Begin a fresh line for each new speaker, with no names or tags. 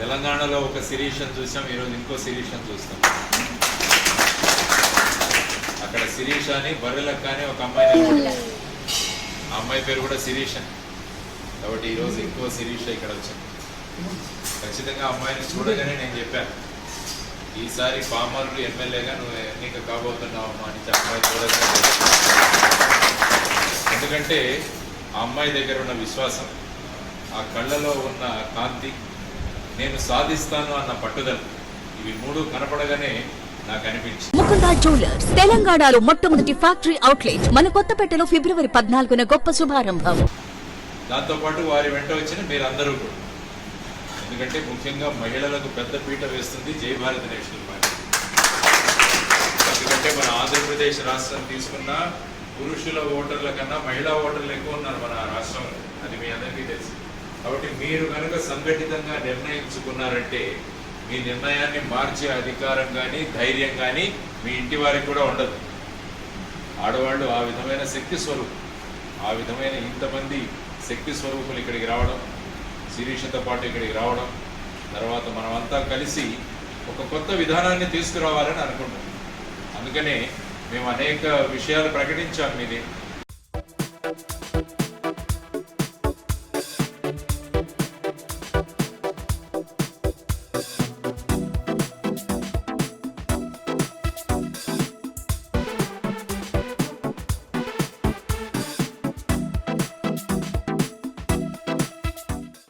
తెలంగాణలో ఒక శిరీషను చూసాం ఈరోజు ఇంకో శిరీషను చూస్తాం అక్కడ శిరీష అని బర్రెలకు కానీ ఒక అమ్మాయి. ఆ అమ్మాయి పేరు కూడా శిరీష కాబట్టి ఈరోజు ఇంకో శిరీష ఇక్కడ వచ్చింది ఖచ్చితంగా అమ్మాయిని చూడగానే నేను చెప్పాను ఈసారి పామర్లు ఎమ్మెల్యేగా నువ్వు ఎన్నిక కాబోతున్నావు అమ్మా అని అమ్మాయి చూడగానే. ఎందుకంటే ఆ అమ్మాయి దగ్గర ఉన్న విశ్వాసం ఆ కళ్ళలో ఉన్న కాంతి నేను సాధిస్తాను అన్న పట్టుదల. ఇవి మూడు కనపడగానే నాకు అనిపించింది.
ముకుంద జ్యువెలర్స్ తెలంగాణలో మొట్టమొదటి ఫ్యాక్టరీ అవుట్లెట్ మన కొత్తపేటలో ఫిబ్రవరి పద్నాలుగున గొప్ప శుభారంభం.
దాంతోపాటు వారి వెంట వచ్చిన మీరందరూ కూడా. ఎందుకంటే ముఖ్యంగా మహిళలకు పెద్ద పీట వేస్తుంది జై భారత్ నేషనల్ పార్టీ. ఎందుకంటే మన ఆంధ్రప్రదేశ్ రాష్ట్రం తీసుకున్న పురుషుల ఓటర్ల కన్నా మహిళా ఓటర్లు ఎక్కువ ఉన్నారు మన రాష్ట్రంలో. అది మీ అందరికీ తెలుసు. కాబట్టి మీరు కనుక సంఘటితంగా నిర్ణయించుకున్నారంటే మీ నిర్ణయాన్ని మార్చే అధికారం కానీ ధైర్యం కానీ మీ ఇంటి వారికి కూడా ఉండదు. ఆడవాళ్ళు ఆ విధమైన శక్తి స్వరూపం ఆ విధమైన ఇంతమంది శక్తి స్వరూపులు ఇక్కడికి రావడం శిరీషతో పాటు ఇక్కడికి రావడం తర్వాత మనమంతా కలిసి ఒక కొత్త విధానాన్ని తీసుకురావాలని అనుకుంటాం అందుకనే మేము అనేక విషయాలు ప్రకటించాం మీది.